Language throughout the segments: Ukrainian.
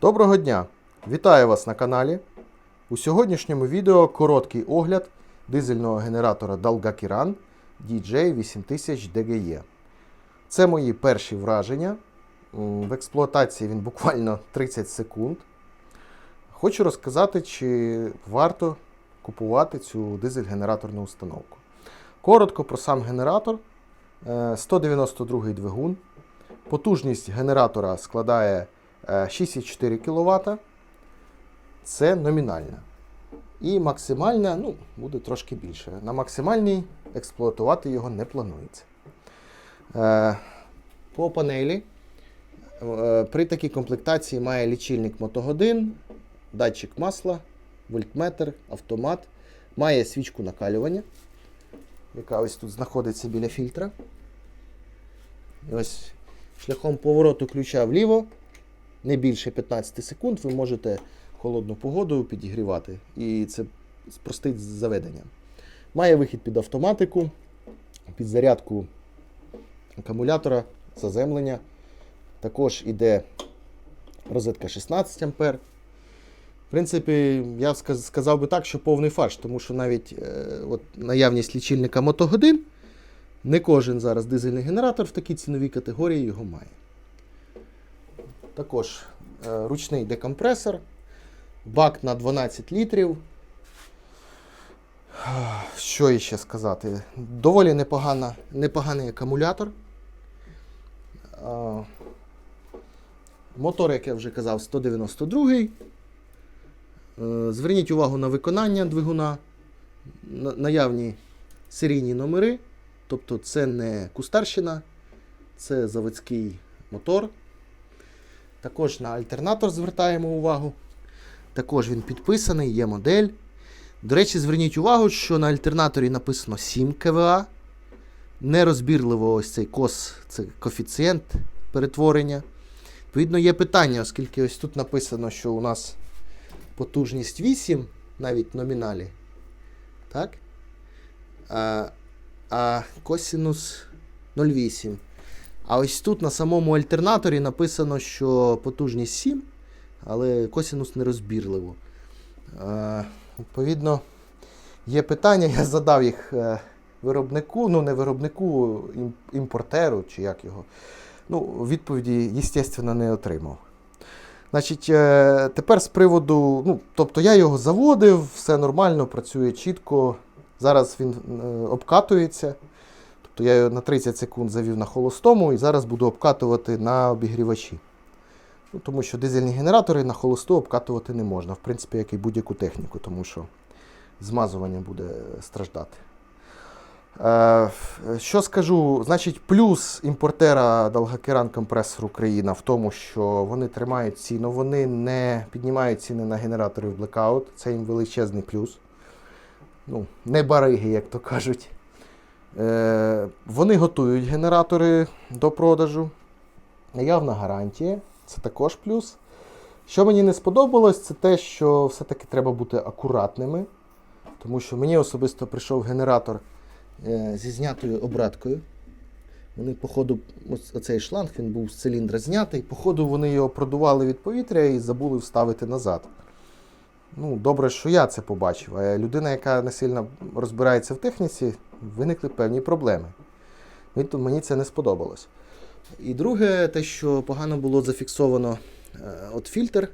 Доброго дня! Вітаю вас на каналі. У сьогоднішньому відео короткий огляд дизельного генератора Dalgakiran DJ8000 DGE. Це мої перші враження. В експлуатації він буквально 30 секунд. Хочу розказати, чи варто купувати цю дизель-генераторну установку. Коротко про сам генератор. Е, 192 двигун. Потужність генератора складає е, 6,4 кВт. Це номінальна. І максимальна, ну, буде трошки більше. На максимальній експлуатувати його не планується. Е, По панелі е, при такій комплектації має лічильник мотогодин, датчик масла, вольтметр, автомат, має свічку накалювання, яка ось тут знаходиться біля фільтра. І ось шляхом повороту ключа вліво, не більше 15 секунд, ви можете холодну погоду підігрівати. І це спростить заведення. Має вихід під автоматику, під зарядку акумулятора, заземлення. Також іде розетка 16 А. В принципі, я сказав би так, що повний фарш, тому що навіть е, от, наявність лічильника мотогодин, не кожен зараз дизельний генератор в такій ціновій категорії його має. Також е, ручний декомпресор, бак на 12 літрів. Що іще сказати? Доволі непогана, непоганий акумулятор. Мотор, як я вже казав, 192. Е, Зверніть увагу на виконання двигуна, наявні серійні номери. Тобто це не кустарщина, це заводський мотор. Також на альтернатор звертаємо увагу. Також він підписаний, є модель. До речі, зверніть увагу, що на альтернаторі написано 7 КВА. Нерозбірливо ось цей кос, це коефіцієнт перетворення. Відповідно, є питання, оскільки ось тут написано, що у нас потужність 8, навіть в номіналі. Так? А, а косінус 0,8. А ось тут на самому альтернаторі написано, що потужність 7, але косінус нерозбірливо. Е, відповідно, є питання, я задав їх е, виробнику, ну не виробнику, імпортеру, чи як його. Ну, відповіді, звісно, не отримав. Значить, е, тепер з приводу, ну, тобто я його заводив, все нормально, працює чітко. Зараз він е, обкатується. Тобто я його на 30 секунд завів на холостому і зараз буду обкатувати на обігрівачі. Ну, тому що дизельні генератори на холосту обкатувати не можна, в принципі, як і будь-яку техніку, тому що змазування буде страждати. Е, що скажу? Значить, плюс імпортера Dalgakiran компресор Україна в тому, що вони тримають ціну, вони не піднімають ціни на генератори в Blackout. Це їм величезний плюс. Ну, не бариги, як то кажуть. Е, вони готують генератори до продажу. Наявна гарантія, це також плюс. Що мені не сподобалось, це те, що все-таки треба бути акуратними. Тому що мені особисто прийшов генератор е, зі знятою обраткою. Вони, походу, оцей шланг він був з циліндра знятий. Походу, вони його продували від повітря і забули вставити назад. Ну, добре, що я це побачив. А людина, яка не сильно розбирається в техніці, виникли певні проблеми. Мені це не сподобалось. І друге, те, що погано було зафіксовано е, от фільтр,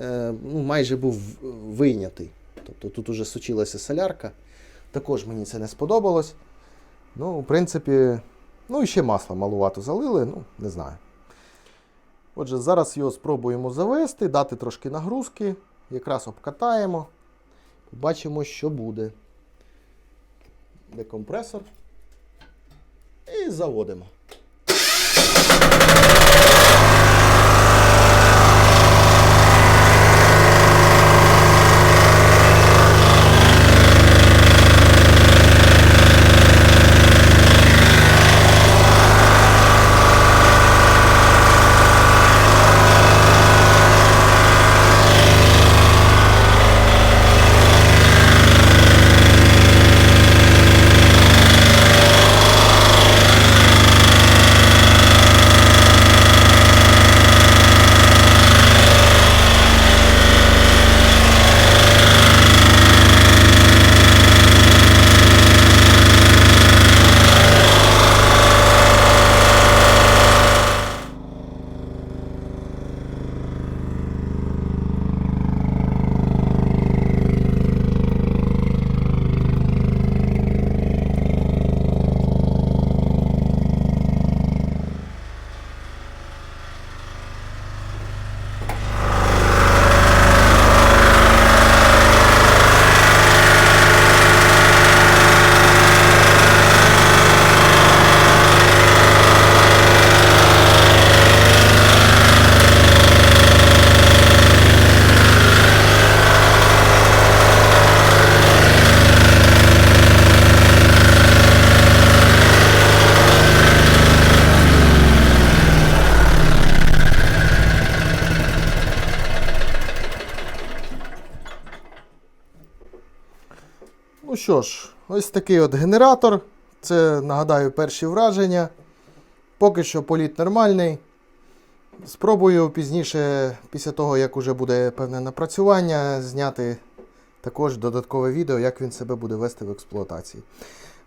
е, ну, майже був вийнятий. Тобто тут уже сучилася солярка. Також мені це не сподобалось. Ну, в принципі, ну і ще масло малувато залили, ну, не знаю. Отже, зараз його спробуємо завести, дати трошки нагрузки, якраз обкатаємо, побачимо, що буде. Декомпресор. І заводимо. Що ж, ось такий от генератор. Це, нагадаю, перші враження. Поки що політ нормальний. Спробую пізніше, після того, як уже буде певне напрацювання, зняти також додаткове відео, як він себе буде вести в експлуатації.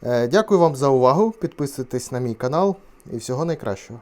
Е, Дякую вам за увагу. Підписуйтесь на мій канал і всього найкращого.